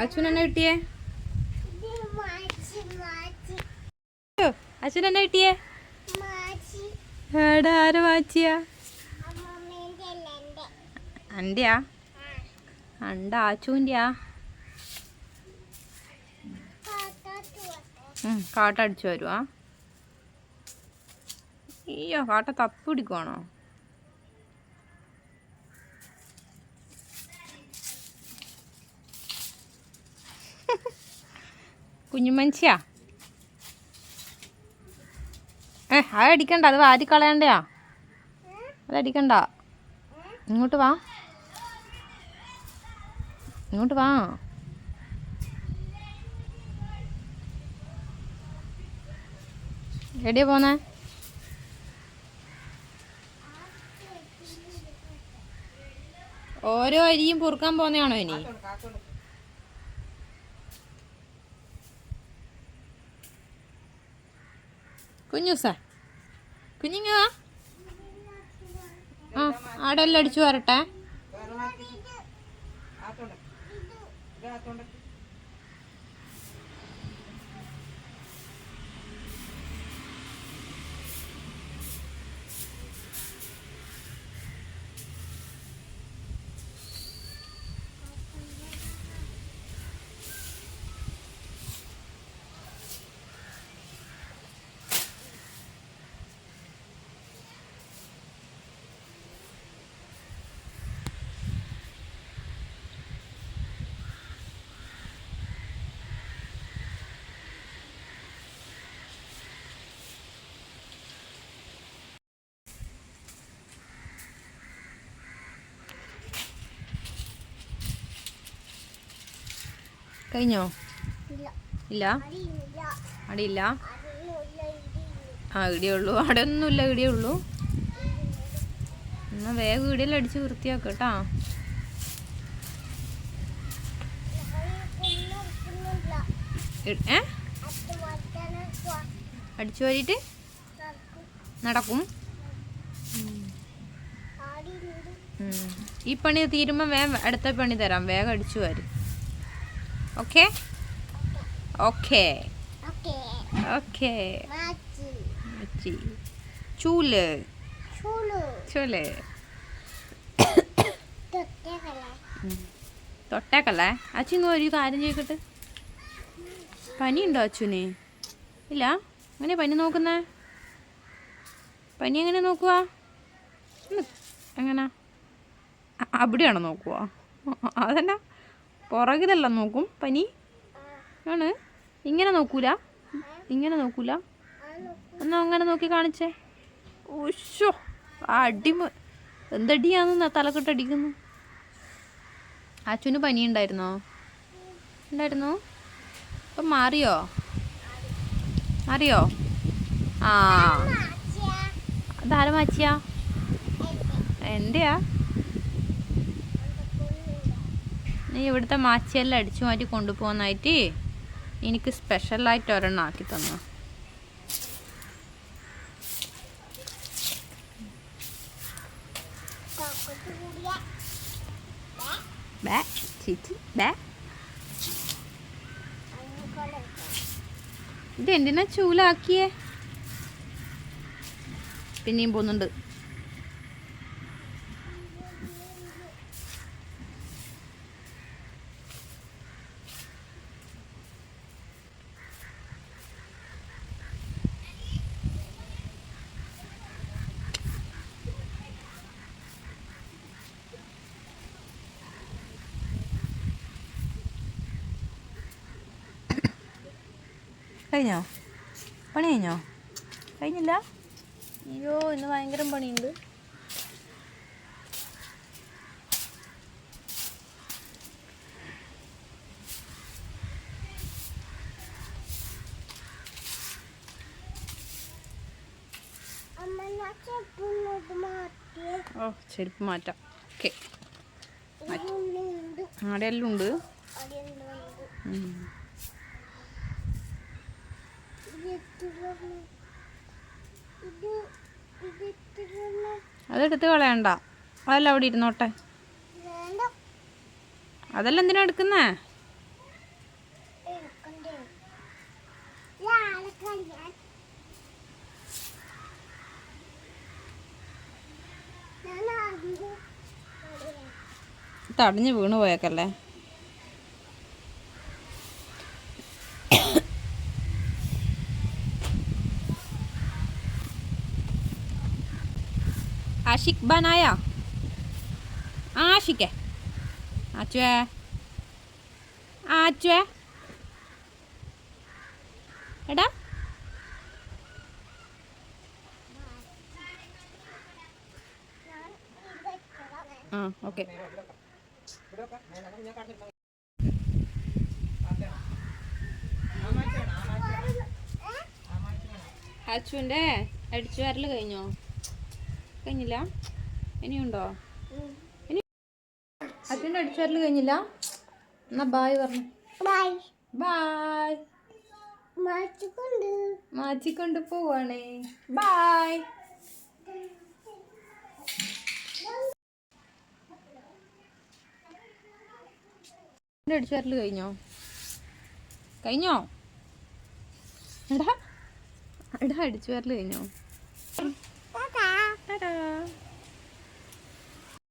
അച്ഛൻ എന്നെ കിട്ടിയേ? എടാ ആരെ വാച്ചിയാ? അന്റെയാ അണ്ട ആച്ചുവിന്റെയാ കാട്ടടിച്ചു വരുവാ. അയ്യോ കാട്ട തപ്പി കുഞ്ഞുമനുഷ്യാ ഏ അത് അടിക്കണ്ട അത് വാരി കളയണ്ടയാ. അത് അടിക്കണ്ട. ഇങ്ങോട്ട് വാ. ഇങ്ങോട്ട് വാ. എവിടെയാ പോന്നെ? ഓരോ അരിയും പൊറുക്കാൻ പോന്നെയാണോ ഇനി? കുഞ്ഞൂസ. കുഞ്ഞിങ്ങ ആ ആടെല്ലാം അടിച്ചു വരട്ടെ. കഴിഞ്ഞോ? ഇല്ല. അടിയില്ല. ആ ഇടിയുള്ളൂ. അവിടെ ഒന്നുമില്ല ഇടിയുള്ളൂ. എന്നാ വേഗം ഇടിയെല്ലാം അടിച്ച് വൃത്തിയാക്കട്ടാ ഏ? അടിച്ചു വാരിയിട്ട് നടക്കും. ഈ പണി തീരുമ്പോൾ വേഗം അടുത്ത പണി തരാം. വേഗം അടിച്ചു വാരി. ഓക്കെ ഓക്കെ ഓക്കെ ചൂൽ ചൂൽ തൊട്ടേക്കല്ലേ? അച്ഛൻ ഒരു കാര്യം ചോദിക്കട്ടെ പനിയുണ്ടോ അച്ഛന്? ഇല്ല? എങ്ങനെ പനി നോക്കുന്നേ? പനി എങ്ങനെ നോക്കുക എങ്ങനെ? അവിടെയാണോ നോക്കുക അതല്ല പുറകിലല്ല നോക്കും. പനി? ആണ്. ഇങ്ങനെ നോക്കൂല? ഇങ്ങനെ നോക്കൂല? എന്നാ അങ്ങനെ നോക്കി കാണിച്ചേ. ഉഷോ ആ അടി മ- എന്തടിയാന്ന് തലക്കെട്ടടിക്കുന്നു അച്ഛന് പനി ഉണ്ടായിരുന്നോ? ഉണ്ടായിരുന്നു ഇപ്പം മാറിയോ? മാറിയോ? ആ. ധാരമാച്ചിയാ എന്റെയാ? നീ ഇവിടുത്തെ മാച്ചിയെല്ലാം അടിച്ചു മാറ്റി കൊണ്ടുപോകുന്നതായിട്ട് എനിക്ക് സ്പെഷ്യലായിട്ട് ഒരെണ്ണം ആക്കി തന്നു. ബേ ചിച്ചി ബേ. ഇത് എന്തിനാ ചൂലാക്കിയേ? പിന്നെയും പോകുന്നുണ്ട്. കഴിഞ്ഞോ? പണി കഴിഞ്ഞോ? കഴിഞ്ഞില്ല? അയ്യോ ഇന്ന് ഭയങ്കര പണിയുണ്ട്. ഓ ചെരുപ്പ് മാറ്റാം. ഓക്കെ. അവിടെ എല്ലാം ഉണ്ട്. അതെടുത്ത് കളയണ്ട. അതല്ല അവിടെ ഇരുന്നോട്ടെ. അതല്ല എന്തിനാ എടുക്കുന്നേ? തടഞ്ഞു വീണ് പോയേക്കല്ലേ? ആഷിക് ബനായ? ആഷിക്കെ ആച്ചുവേ. ആച്ചുവേ. എടാ. ആ ഓക്കെ. അച്ചുവിന്റെ അടിച്ചു വരൽ കഴിഞ്ഞോ? കഴിഞ്ഞില്ല? ഇനിയുണ്ടോ? ഇനി അച്ഛന്റെ അടിച്ചാറിൽ കഴിഞ്ഞില്ല? എന്നാ ബായ് പറഞ്ഞു. ബായ് ബായ് മാറ്റിക്കൊണ്ട്. പോവാണേ. ബായ് അടിച്ചാറിൽ കഴിഞ്ഞോ? കഴിഞ്ഞോ? എടാ എടാ അടിച്ചു വരൽ കഴിഞ്ഞോ? ta-da!